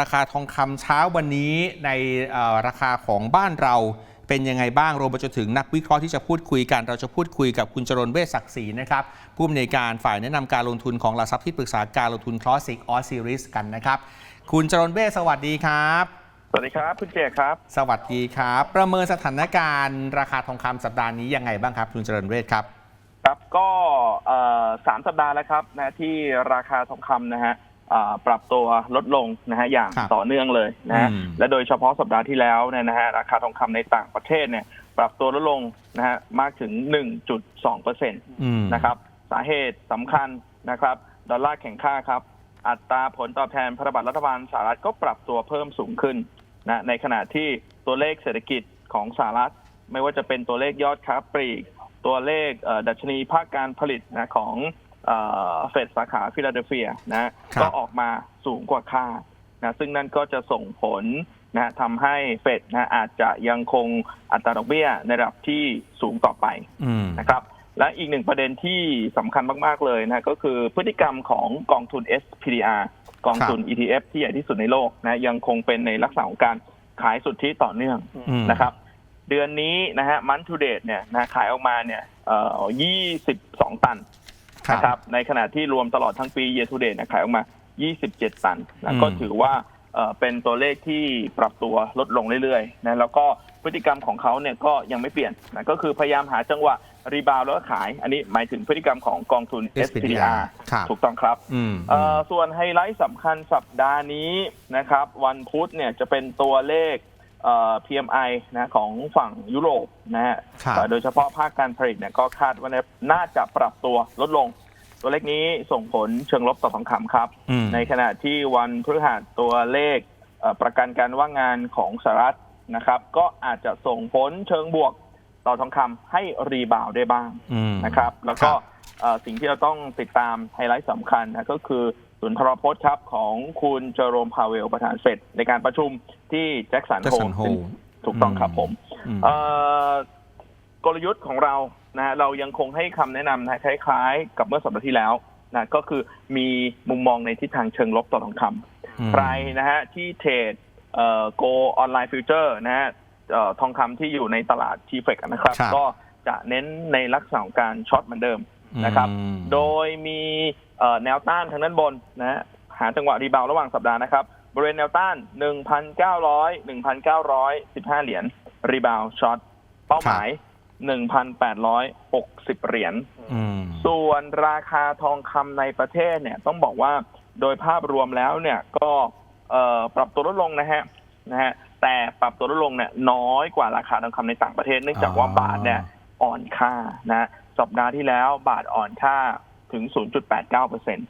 ราคาทองคำเช้าวันนี้ในเอ่อราคาของบ้านเราเป็นยังไงบ้างรวมไปจนถึงนักวิเคราะห์ที่จะพูดคุยกัน เราจะพูดคุยกับคุณจรนเวชศักดิ์ศรีนะครับผู้อำนวยการฝ่ายแนะนำการลงทุนของหลักทรัพย์ที่ปรึกษาการลงทุนคลอสิกออสซีรีส์กันนะครับคุณจรนเวชสวัสดีครับ สวัสดีครับคุณเจครับ สวัสดีครับ ประเมินสถานการณ์ราคาทองคำสัปดาห์นี้ยังไงบ้างครับ คุณเจริญเวชครับ ครับก็เอ่อสามสัปดาห์แล้วครับนะที่ราคาทองคำนะฮะอ่า ปรับตัวลดลงนะฮะอย่างครับต่อเนื่องเลยนะฮะอืมและโดยเฉพาะสัปดาห์ที่แล้วเนี่ยนะฮะราคาทองคำในต่างประเทศเนี่ย ปรับตัวลดลงนะฮะมากถึง 1.2เปอร์เซ็นต์อืมนะครับ สาเหตุสำคัญนะครับ ดอลลาร์แข็งค่าครับ อัตราผลตอบแทนพันธบัตรรัฐบาลสหรัฐก็ปรับตัวเพิ่มสูงขึ้นนะในขณะที่ตัวเลขเศรษฐกิจของสหรัฐ ไม่ว่าจะเป็นตัวเลขยอดค้าปลีก ตัวเลขเอ่อดัชนีภาคการผลิตนะของ เอ่อเฟดสาขาฟิลาเดลเฟียนะครับก็ออกมาสูงกว่าคาดนะซึ่งนั่นก็จะส่งผลนะทำให้เฟดนะอาจจะยังคงอัตราดอกเบี้ยในระดับที่สูงต่อไปอืมนะครับ และอีกหนึ่งประเด็นที่สำคัญมาก ๆ เลยนะก็คือพฤติกรรมของกองทุน SPDR กองทุน ETF ที่ใหญ่ที่สุดในโลกนะยังคงเป็นในลักษณะของการขายสุทธิต่อเนื่องอืมนะครับ เดือนนี้นะฮะมันทูเดตเนี่ยนะขายออกมาเนี่ยเอ่อ22ตันครั นะครับในขณะที่รวมตลอดทั้งปี year to date นะขายออกมา 27 ตันอืนะมก็ถือว่าเอ่อเป็นตัวเลขที่ปรับตัวลดลงเรื่อยๆนะแล้วก็พฤติกรรมของเขาเนี่ยก็ยังไม่เปลี่ยนนะก็คือพยายามหาจังหวะรีบาวแล้วก็ขาย อันนี้หมายถึงพฤติกรรมของกองทุน SPDR ครับถูกต้องครับอืมเอ่อส่วนไฮไลท์สำคัญสัปดาห์นี้นะครับ วันพุธเนี่ยจะเป็นตัวเลขเอ่อ PMI นะของฝั่งยุโรปนะฮะครับเอ่อโดยเฉพาะภาคการผลิตเนี่ยก็คาดว่าน่าจะปรับตัวลดลง ตัวเลขนี้ส่งผลเชิงลบต่อทองคำครับอืมในขณะที่วันพฤหัสตัวเลขเอ่อประกันการว่างงานของสหรัฐนะครับ ก็อาจจะส่งผลเชิงบวกต่อทองคำให้รีบาวด์ได้บ้างอืมนะครับ แล้วก็ครับเอ่อสิ่งที่เราต้องติดตามไฮไลท์สำคัญนะก็คือ สุนทรพจน์ครับของคุณเจอโรมพาเวลประธานเฟดในการประชุมที่แจ็คสันโฮ Jackson Hole ถูกต้องครับผมอืมเอ่อกลยุทธ์ของเรานะเรายังคงให้คำแนะนำนะคล้ายๆ กับเมื่อสัปดาห์ที่แล้วนะก็คือมีมุมมองในทิศทางเชิงลบต่อทองคำอืมใครนะฮะที่เทรดเอ่อโกออนไลน์ฟิวเจอร์นะฮะเอ่อทองคำที่อยู่ในตลาดทีเฟกนะครับครับ ก็จะเน้นในลักษณะของการช็อตเหมือนเดิมนะครับอืมโดยมีเอ่อ แนวต้านทางด้านบนนะฮะหาจังหวะรีบาวด์ระหว่างสัปดาห์นะครับ บริเวณแนวต้าน 1,900 1,915 เหรียญรีบาวด์ช็อตเป้าหมาย 1,860 เหรียญอืมส่วนราคาทองคำในประเทศเนี่ยต้องบอกว่าโดยภาพรวมแล้วเนี่ยก็เอ่อปรับตัวลดลงนะฮะนะฮะแต่ปรับตัวลดลงเนี่ยน้อยกว่าราคาทองคำในต่างประเทศเนื่องจากว่าบาทเนี่ยอ่อนค่านะสัปดาห์ที่แล้วบาทอ่อนค่า ถึง 0.89เปอร์เซ็นต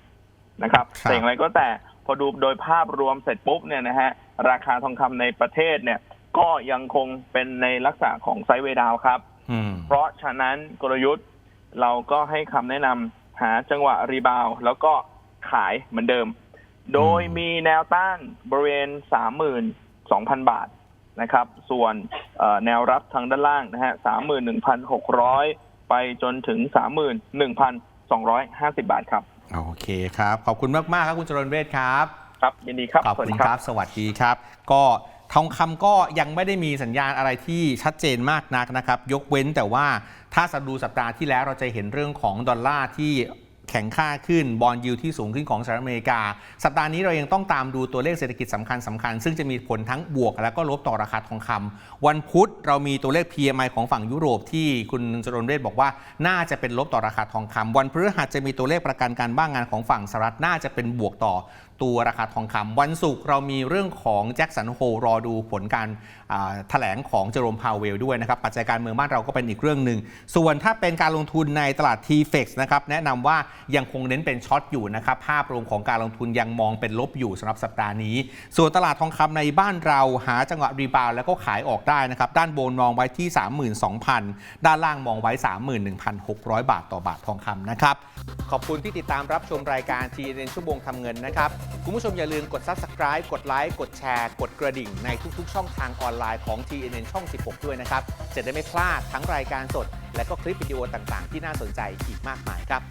นะครับครับแต่อย่างไรก็แต่พอดูโดยภาพรวมเสร็จปุ๊บเนี่ยนะฮะราคาทองคำในประเทศเนี่ยก็ยังคงเป็นในลักษณะของไซด์เวย์ดาวน์ครับอืมเพราะฉะนั้นกลยุทธ์เราก็ให้คำแนะนำหาจังหวะรีบาวด์แล้วก็ขายเหมือนเดิม โดยมีแนวต้านบริเวณ 32,000 บาทนะครับ ส่วนเอ่อแนวรับทางด้านล่างนะฮะ 31,600 ไปจนถึง 31,250 บาทครับ โอเคครับ ขอบคุณมาก ๆ ครับคุณจรนเวชครับ ครับยินดีครับขอบสวัสคุดีณคครับรับ สวัสดีครับ ก็ทองคำก็ยังไม่ได้มีสัญญาณอะไรที่ชัดเจนมากนักนะครับ ยกเว้นแต่ว่าถ้าสดูสัปดาห์ที่แล้วเราจะเห็นเรื่องของดอลลาร์ที่ แข็งค่าขึ้นบอลยูที่สูงขึ้นของสหรัฐอเมริกา สัปดาห์นี้เรายังต้องตามดูตัวเลขเศรษฐกิจสำคัญสคัญ ซึ่งจะมีผลทั้งบวกและก็ลบต่อราคาทองคำวันพุธเรามีตัวเลข PMI ของฝั่งยุโรปที่คุณจรนเรศบอกว่าน่าจะเป็นลบต่อราคาทองคำวันพฤหัสจะมีตัวเลขประกันการบ้างงานของฝั่งสหรัฐน่าจะเป็นบวกต่อตัวราคาทองคำวันศุกร์เรามีเรื่องของแจ็คสันโฮรอดูผลการแถลงของเจอโรมพาวเวลด้วยนะครับปัจจัยการเมืองบ้านเราก็เป็นอีกเรื่องหนึ่ง ส่วนถ้าเป็นการลงทุนในตลาด t f e x นะครับแนะนำว่ายังคงเน้นเป็นช็อตอยู่นะครับภาพรวมของการลงทุนยังมองเป็นลบอยู่สำหรับสัปดาห์นี้ ส่วนตลาดทองคำในบ้านเราหาจังหวะรีบาวแล้วก็ขายออกได้นะครับด้านบนมองไว้ที่ 32,000 ด้านล่างมองไว้ 31,600 บาทต่อบาททองคำนะครับขอบคุณที่ติดตามรับชมรายการ TNN ชั่วโมงทำเงินนะครับคุณผู้ชมอย่าลืมกด Subscribe กดไลค์กดแชร์กดกระดิ่งในทุกๆ ช่องทางออนไลน์ของ TNN ช่อง 16 ด้วยนะครับ จะได้ไม่พลาดทั้งรายการสด และก็คลิปวิดีโอต่างๆ ที่น่าสนใจอีกมากมายครับ